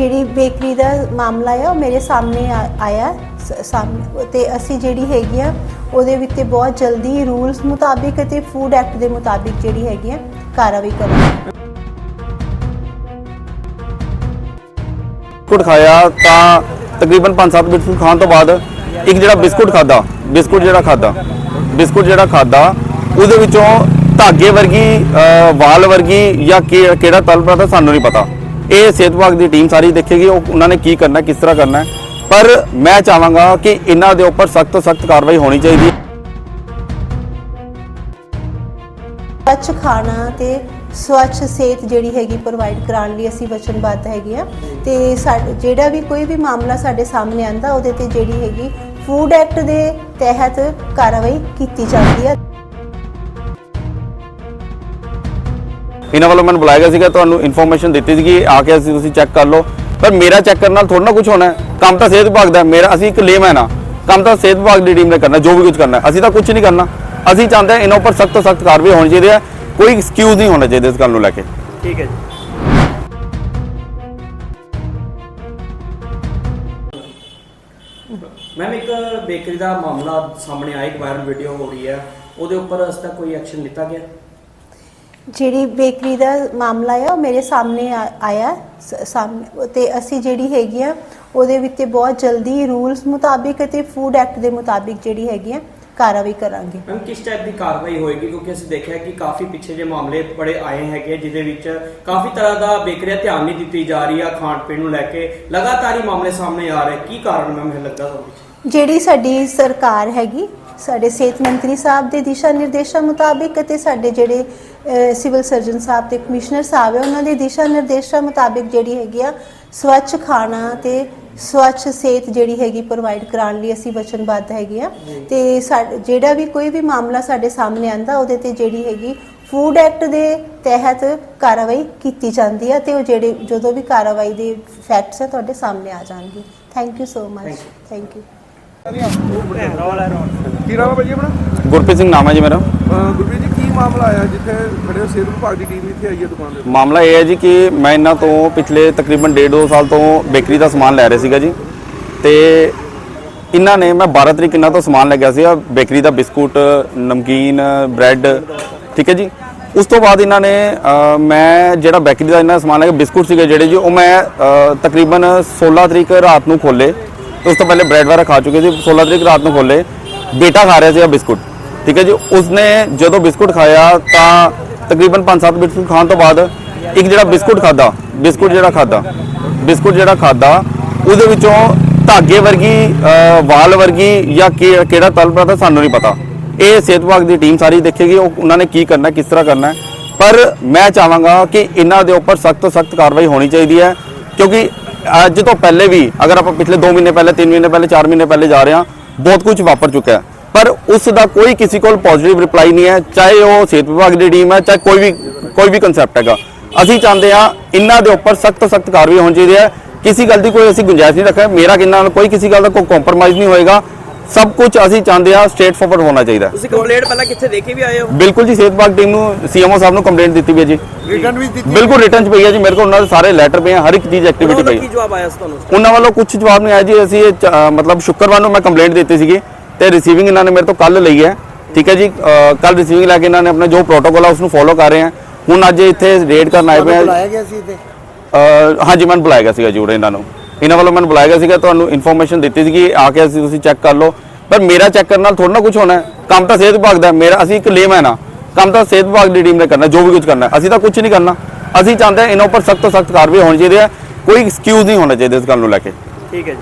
ਜਿਹੜੀ ਬੇਕਰੀ ਦਾ ਮਾਮਲਾ ਆ ਉਹ ਮੇਰੇ ਸਾਹਮਣੇ ਆਇਆ। ਸਾਹਮਣੇ ਤੇ ਅਸੀਂ ਜਿਹੜੀ ਹੈਗੀ ਆ ਉਹਦੇ ਵਿੱਚ ਤੇ ਬਹੁਤ ਜਲਦੀ ਰੂਲਸ ਮੁਤਾਬਿਕ ਅਤੇ ਫੂਡ ਐਕਟ ਦੇ ਮੁਤਾਬਿਕ ਜਿਹੜੀ ਹੈਗੀ ਆ ਕਾਰਵਾਈ ਕਰਾਂਗੇ। ਬਿਸਕੁਟ ਖਾਇਆ ਤਾਂ ਤਕਰੀਬਨ 5-7 ਬਿਸਕੁਟ ਖਾਣ ਤੋਂ ਬਾਅਦ ਇੱਕ ਜਿਹੜਾ ਬਿਸਕੁਟ ਖਾਦਾ ਬਿਸਕੁਟ ਜਿਹੜਾ ਖਾਦਾ ਬਿਸਕੁਟ ਜਿਹੜਾ ਖਾਦਾ ਉਹਦੇ ਵਿੱਚੋਂ ਧਾਗੇ ਵਰਗੀ ਅਹ, ਵਾਲ ਵਰਗੀ ਜਾਂ ਕਿਹੜਾ ਤਲ ਪਤਾ ਸਾਨੂੰ ਨਹੀਂ ਪਤਾ। ਇਹ ਸਿਹਤ ਵਿਭਾਗ ਦੀ ਟੀਮ ਸਾਰੀ ਦੇਖੇਗੀ, ਉਹ ਉਹਨਾਂ ਨੇ ਕੀ ਕਰਨਾ, ਕਿਸ ਤਰ੍ਹਾਂ ਕਰਨਾ। ਪਰ ਮੈਂ ਚਾਹਾਂਗਾ ਕਿ ਇਹਨਾਂ ਦੇ ਉੱਪਰ ਸਖਤ ਤੋਂ ਸਖਤ ਕਾਰਵਾਈ ਹੋਣੀ ਚਾਹੀਦੀ ਹੈ। ਸਵੱਛ ਖਾਣਾ ਤੇ ਸਵੱਛ ਸਿਹਤ ਜਿਹੜੀ ਹੈਗੀ ਪ੍ਰੋਵਾਈਡ ਕਰਾਉਣ ਲਈ ਅਸੀਂ ਵਚਨਬੱਧ ਹੈਗੇ ਆ ਤੇ ਸਾਡ- ਜਿਹੜਾ ਵੀ ਕੋਈ ਵੀ ਮਾਮਲਾ ਸਾਡੇ ਸਾਹਮਣੇ ਆਂਦਾ ਉਹਦੇ ਤੇ ਜਿਹੜੀ ਹੈਗੀ ਫੂਡ ਐਕਟ ਦੇ ਤਹਿਤ ਕਾਰਵਾਈ ਕੀਤੀ ਜਾਂਦੀ ਹੈ। ਇਹਨਾਂ ਵੱਲੋਂ ਮੈਨੂੰ ਬੁਲਾਇਆ ਗਿਆ ਸੀਗਾ ਤੁਹਾਨੂੰ ਇਨਫੋਰਮੇਸ਼ਨ ਦਿੱਤੀ ਸੀਗੀ ਆ ਕੇ ਅਸੀਂ ਤੁਸੀਂ ਚੈੱਕ ਕਰ ਲਓ। ਪਰ ਮੇਰਾ ਚੈੱਕ ਕਰਨ ਨਾਲ ਥੋੜਾ ਨਾ ਕੁਝ ਹੋਣਾ ਹੈ। ਕੰਮ ਤਾਂ ਸਿਹਤ ਵਿਭਾਗ ਦਾ ਹੈ। ਮੇਰਾ ਅਸੀਂ ਇੱਕ ਲੇਮੈਨ ਆ ਕੰਮ ਤਾਂ ਸਿਹਤ ਵਿਭਾਗ ਦੀ ਟੀਮ ਨੇ ਕਰਨਾ ਜੋ ਵੀ ਕੁਝ ਕਰਨਾ। ਅਸੀਂ ਤਾਂ ਕੁਝ ਨਹੀਂ ਕਰਨਾ। ਅਸੀਂ ਚਾਹੁੰਦੇ ਹਾਂ ਇਹਨਾਂ ਉੱਪਰ ਸਖਤ ਤੋਂ ਸਖਤ ਕਾਰਵਾਈ ਹੋਣੀ ਚਾਹੀਦੀ ਹੈ। ਕੋਈ ਐਕਸਕਿਊਜ਼ ਨਹੀਂ ਹੋਣਾ ਚਾਹੀਦਾ ਇਸ ਗੱਲ ਨੂੰ ਲੈ ਕੇ। ਠੀਕ ਹੈ ਜੀ। ਮੈਮ ਇੱਕ ਬੇਕਰੀ ਦਾ ਮਾਮਲਾ ਸਾਹਮਣੇ ਆਇਆ ਇੱਕ ਵਾਇਰਲ ਵੀਡੀਓ ਹੋ ਰਹੀ ਹੈ। ਉਹਦੇ ਉੱਪਰ ਇਸ ਦਾ ਕੋਈ ਐਕਸ਼ਨ ਲਿੱਤਾ ਗਿਆ? ਜਿਹੜੀ ਬੇਕਰੀ ਦਾ ਮਾਮਲਾ ਆ ਉਹ ਮੇਰੇ ਸਾਹਮਣੇ ਆ- ਆਇਆ। ਸ- ਸਾਹਮਣੇ ਤੇ ਅਸੀਂ ਜਿਹੜੀ ਹੈਗੀ ਆ ਉਹਦੇ ਵਿੱਚ ਤੇ ਬਹੁਤ ਜਲਦੀ ਰੂਲਸ ਮੁਤਾਬਿਕ ਅਤੇ ਫੂਡ ਐਕਟ ਦੇ ਮੁਤਾਬਿਕ ਜਿਹੜੀ ਹੈਗੀ ਆ ਕਾਰਵਾਈ ਕਰਾਂਗੇ। ਮੈਮ ਕਿਸ ਟਾਈਪ ਦੀ ਕਾਰਵਾਈ ਹੋਏਗੀ? ਕਿਉਂਕਿ ਅਸੀਂ ਦੇਖਿਆ ਕਿ ਕਾਫੀ ਪਿੱਛੇ ਜੇ ਮਾਮਲੇ ਬੜੇ ਆਏ ਹੈਗੇ ਜਿਹਦੇ ਵਿੱਚ ਕਾਫੀ ਤਰ੍ਹਾਂ ਦਾ ਬੇਕਰੀਆ ਧਿਆਨ ਨਹੀਂ ਦਿੱਤੀ ਜਾ ਰਹੀ ਆ ਖਾਣ ਪੀਣ ਨੂੰ ਲੈ ਕੇ। ਲਗਾਤਾਰ ਹੀ ਮਾਮਲੇ ਸਾਹਮਣੇ ਆ ਰਹੇ। ਕੀ ਕਾਰਨ ਮੈਮ ਇਹ ਲੱਗਦਾ ਤੁਹਾਨੂੰ ਜਿਹੜੀ ਸਾਡੀ ਸਰਕਾਰ ਹੈਗੀ ਸਾਡੇ ਸਿਹਤ ਮੰਤਰੀ ਸਾਹਿਬ ਦੇ ਦਿਸ਼ਾ ਨਿਰਦੇਸ਼ਾਂ ਮੁਤਾਬਿਕ ਅਤੇ ਸਾਡੇ ਜਿਹੜੇ ਸਿਵਲ ਸਰਜਨ ਸਾਹਿਬ ਤੇ ਕਮਿਸ਼ਨਰ ਸਾਹਿਬ ਹੈ ਉਹਨਾਂ ਦੇ ਦਿਸ਼ਾ ਨਿਰਦੇਸ਼ਾਂ ਮੁਤਾਬਿਕ ਜਿਹੜੀ ਹੈਗੀ ਆ ਸਵੱਛ ਖਾਣਾ ਤੇ ਸਵੱਛ ਸਿਹਤ ਜਿਹੜੀ ਹੈਗੀ ਪ੍ਰੋਵਾਈਡ ਕਰਾਉਣ ਲਈ ਅਸੀਂ ਵਚਨਬੱਧ ਹੈਗੇ ਆ। ਤੇ ਜਿਹੜਾ ਵੀ ਕੋਈ ਵੀ ਮਾਮਲਾ ਸਾਡੇ ਸਾਹਮਣੇ ਆਂਦਾ ਉਹਦੇ ਤੇ ਜਿਹੜੀ ਹੈਗੀ ਫੂਡ ਐਕਟ ਦੇ ਤਹਿਤ ਕਾਰਵਾਈ ਕੀਤੀ ਜਾਂਦੀ ਹੈ ਤੇ ਉਹ ਜਿਹੜੇ ਜਦੋਂ ਵੀ ਕਾਰਵਾਈ ਦੇ ਫੈਕਟਸ ਹੈ ਤੁਹਾਡੇ ਸਾਹਮਣੇ ਆ ਜਾਣਗੇ। Thank you so much. Thank you ਕੀ ਨਾਮ ਹੈ ਭਾਜੀ ਆਪਣਾ? ਗੁਰਪ੍ਰੀਤ ਸਿੰਘ ਨਾਮ ਹੈ ਜੀ ਮੇਰਾ। ਅਹ ਗੁਰਪ੍ਰੀਤ ਜੀ ਕੀ ਮਾਮਲਾ ਆਇਆ ਜਿੱਥੇ ਖੜੇ ਹੋ? ਸਿਹਤ ਵਿਭਾਗ ਦੀ ਟੀਮ ਇੱਥੇ ਆਈ ਹੈ ਦੁਕਾਨ ਦੇ ਮਾਮਲਾ ਇਹ ਹੈ ਜੀ ਕਿ ਮੈਂ ਇਹਨਾਂ ਤੋਂ ਪਿਛਲੇ ਤਕਰੀਬਨ 1.5 ਸਾਲ ਤੋਂ ਬੇਕਰੀ ਦਾ ਸਮਾਨ ਲੈ ਰਿਹਾ ਸੀਗਾ ਜੀ। ਤੇ ਇਹਨਾਂ ਨੇ ਮੈਂ 12 ਤਰੀਕ ਇਹਨਾਂ ਤੋਂ ਸਮਾਨ ਲੈ ਗਿਆ ਸੀਗਾ ਬੇਕਰੀ ਦਾ ਬਿਸਕੁਟ ਨਮਕੀਨ ਬ੍ਰੈਡ ਠੀਕ ਹੈ ਜੀ। ਉਸ ਤੋਂ ਬਾਅਦ ਇਹਨਾਂ ਨੇ ਅ, ਮੈਂ ਜਿਹੜਾ ਬੇਕਰੀ ਦਾ ਇਹਨਾਂ ਦਾ ਸਮਾਨ ਲੈ ਕੇ ਬਿਸਕੁਟ ਸੀਗੇ ਜਿਹੜੇ ਜੀ ਉਹ ਮੈਂ ਅ, ਤਕਰੀਬਨ 16 ਤਰੀਕ ਰਾਤ ਨੂੰ ਖੋਲੇ ਉਸ ਤੋਂ ਪਹਿਲੇ ਬ੍ਰੈਡ ਵਗੈਰਾ ਖਾ ਚੁੱਕੇ ਸੀ 16 ਤਰੀਕ ਰਾਤ ਨੂੰ ਖੋਲੇ ਬੇਟਾ ਖਾ ਰਿਹਾ ਸੀਗਾ ਬਿਸਕੁਟ। ਠੀਕ ਹੈ ਜੀ, ਉਸਨੇ ਜਦੋਂ ਬਿਸਕੁਟ ਖਾਇਆ ਤਾਂ ਤਕਰੀਬਨ 5-7 ਬਿਸਕੁਟ ਖਾਣ ਤੋਂ ਬਾਅਦ ਇੱਕ ਜਿਹੜਾ ਬਿਸਕੁਟ ਖਾਦਾ ਬਿਸਕੁਟ ਜਿਹੜਾ ਖਾਦਾ ਬਿਸਕੁਟ ਜਿਹੜਾ ਖਾਦਾ ਉਹਦੇ ਵਿੱਚੋਂ ਧਾਗੇ ਵਰਗੀ ਵਾਲ ਵਰਗੀ ਜਾਂ ਕਿਹੜਾ ਤਲ ਪਤਾ ਸਾਨੂੰ ਨਹੀਂ ਪਤਾ। ਇਹ ਸਿਹਤ ਵਿਭਾਗ ਦੀ ਟੀਮ ਸਾਰੀ ਦੇਖੇਗੀ ਉਹਨਾਂ ਨੇ ਕੀ ਕਰਨਾ, ਕਿਸ ਤਰ੍ਹਾਂ ਕਰਨਾ। ਪਰ ਮੈਂ ਚਾਹਾਂਗਾ ਕਿ ਇਹਨਾਂ ਦੇ ਉੱਪਰ ਸਖਤ ਤੋਂ ਸਖਤ ਕਾਰਵਾਈ ਹੋਣੀ ਚਾਹੀਦੀ ਹੈ, ਕਿਉਂਕਿ ਅੱਜ ਤੋਂ ਪਹਿਲੇ ਵੀ, ਅਗਰ ਆਪਾਂ ਪਿਛਲੇ 2 ਮਹੀਨੇ ਪਹਿਲੇ 3 ਮਹੀਨੇ ਪਹਿਲੇ 4 ਮਹੀਨੇ ਪਹਿਲੇ ਜਾ ਰਹੇ ਹਾਂ, ਬਹੁਤ ਕੁਝ ਵਾਪਰ ਚੁੱਕਾ ਹੈ। ਪਰ ਉਸ ਦਾ ਕੋਈ ਕਿਸੇ ਕੋਲ ਪੋਜ਼ਿਟਿਵ ਰਿਪਲਾਈ ਨਹੀਂ ਹੈ, ਚਾਹੇ ਉਹ ਸਿਹਤ ਵਿਭਾਗ ਦੀ ਟੀਮ ਹੈ, ਚਾਹੇ ਕੋਈ ਵੀ ਕੋਈ ਵੀ ਕਨਸੈਪਟ ਹੈਗਾ। ਅਸੀਂ ਚਾਹੁੰਦੇ ਹਾਂ ਇਹਨਾਂ ਦੇ ਉੱਪਰ ਸਖਤ ਤੋਂ ਸਖਤ ਕਾਰਵਾਈ ਹੋਣੀ ਚਾਹੀਦੀ ਹੈ। ਕਿਸੇ ਗੱਲ ਦੀ ਕੋਈ ਅਸੀਂ ਗੁੰਜਾਇਸ਼ ਨਹੀਂ ਰੱਖਿਆ ਮੇਰਾ ਕਿੰਨਾ ਨਾਲ ਕੋਈ ਕਿਸੇ ਗੱਲ ਦਾ ਕੋਈ ਕੰਪਰੋਮਾਈਜ਼ ਨਹੀਂ ਹੋਏਗਾ। ਸਭ ਕੁਝ ਅਸੀਂ ਚਾਹੁੰਦੇ ਹਾਂ ਸਟ੍ਰੇਟ ਫਾਰਵਰਡ ਹੋਣਾ ਚਾਹੀਦਾ। ਤੁਸੀਂ ਕੰਪਲੇਂਟ ਪਹਿਲਾਂ ਕਿੱਥੇ ਦੇ ਕੇ ਵੀ ਆਏ ਹੋ? ਬਿਲਕੁਲ ਜੀ ਸਿਹਤ ਵਿਭਾਗ ਟੀਮ ਨੂੰ ਸੀਐਮਓ ਸਾਹਿਬ ਨੂੰ ਕੰਪਲੇਂਟ ਦਿੱਤੀ ਵੀ ਹੈ ਜੀ। ਰਿਟਰਨ ਵੀ ਦਿੱਤੀ ਬਿਲਕੁਲ ਰਿਟਰਨ ਚ ਪਈ ਹੈ ਜੀ ਮੇਰੇ ਕੋਲ ਉਹਨਾਂ ਦੇ ਸਾਰੇ ਲੈਟਰ ਪਏ ਹੈ ਹਰ ਇੱਕ ਚੀਜ਼ ਐਕਟੀਵਿਟੀ ਪਈ ਕੀ ਹੈ ਜਵਾਬ ਆਇਆ ਸੀ ਤੁਹਾਨੂੰ? ਉਹਨਾਂ ਵੱਲੋਂ ਕੁਝ ਜਵਾਬ ਨਹੀਂ ਆਇਆ ਜੀ ਅਸੀਂ ਇਹ ਚ- ਮਤਲਬ ਸ਼ੁੱਕਰਵਾਰ ਨੂੰ ਮੈਂ ਕੰਪਲੇਂਟ ਦਿੱਤੀ ਸੀਗੀ ਤੇ ਰਿਸੀਵਿੰਗ ਇਹਨਾਂ ਨੇ ਮੇਰੇ ਤੋਂ ਕੱਲ ਲਈ ਹੈ। ਠੀਕ ਹੈ ਜੀ ਕੱਲ ਰਿਸੀਵਿੰਗ ਲੈ ਕੇ ਇਹਨਾਂ ਨੇ ਆਪਣਾ ਜੋ ਪ੍ਰੋਟੋਕੋਲ ਹੈ ਉਸ ਨੂੰ ਫੋਲੋ ਕਰ ਰਹੇ ਹੈ। ਹੁਣ ਅੱਜ ਇੱਥੇ ਰੇਡ ਕਰਨ ਆਏ ਪਏ ਆ। ਬੁਲਾਇਆ ਗਿਆ ਸੀ ਇੱਥੇ? ਅਹ ਹਾਂਜੀ ਮੈਨੂੰ ਬੁਲਾਇਆ ਗਿਆ ਸੀਗਾ ਜੂੜੇ ਇਹਨਾਂ ਨੂੰ। ਇਹਨਾਂ ਵੱਲੋਂ ਮੈਨੂੰ ਬੁਲਾਇਆ ਗਿਆ ਸੀਗਾ, ਤੁਹਾਨੂੰ ਇਨਫੋਰਮੇਸ਼ਨ ਦਿੱਤੀ ਸੀਗੀ, ਆ ਕੇ ਅਸੀਂ ਤੁਸੀਂ ਚੈੱਕ ਕਰ ਲਓ। ਪਰ ਮੇਰਾ ਚੈੱਕ ਕਰਨ ਨਾਲ ਥੋੜਾ ਨਾ ਕੁਝ ਹੋਣਾ ਕੰਮ ਤਾਂ ਸਿਹਤ ਵਿਭਾਗ ਦਾ ਹੈ। ਮੇਰਾ, ਅਸੀਂ ਇੱਕ ਲੇਮੈਨ ਆ ਕੰਮ ਤਾਂ ਸਿਹਤ ਵਿਭਾਗ ਦੀ ਟੀਮ ਨੇ ਕਰਨਾ, ਜੋ ਵੀ ਕੁਝ ਕਰਨਾ ਅਸੀਂ ਤਾਂ ਕੁਝ ਨਹੀਂ ਕਰਨਾ। ਅਸੀਂ ਚਾਹੁੰਦੇ ਹਾਂ ਇਹਨਾਂ ਉੱਪਰ ਸਖਤ ਤੋਂ ਸਖਤ ਕਾਰਵਾਈ ਹੋਣੀ ਚਾਹੀਦੀ ਹੈ। ਕੋਈ ਐਕਸਕਿਊਜ਼ ਨਹੀਂ ਹੋਣਾ ਚਾਹੀਦਾ ਇਸ ਗੱਲ ਨੂੰ ਲੈ ਕੇ। ਠੀਕ ਹੈ ਜੀ।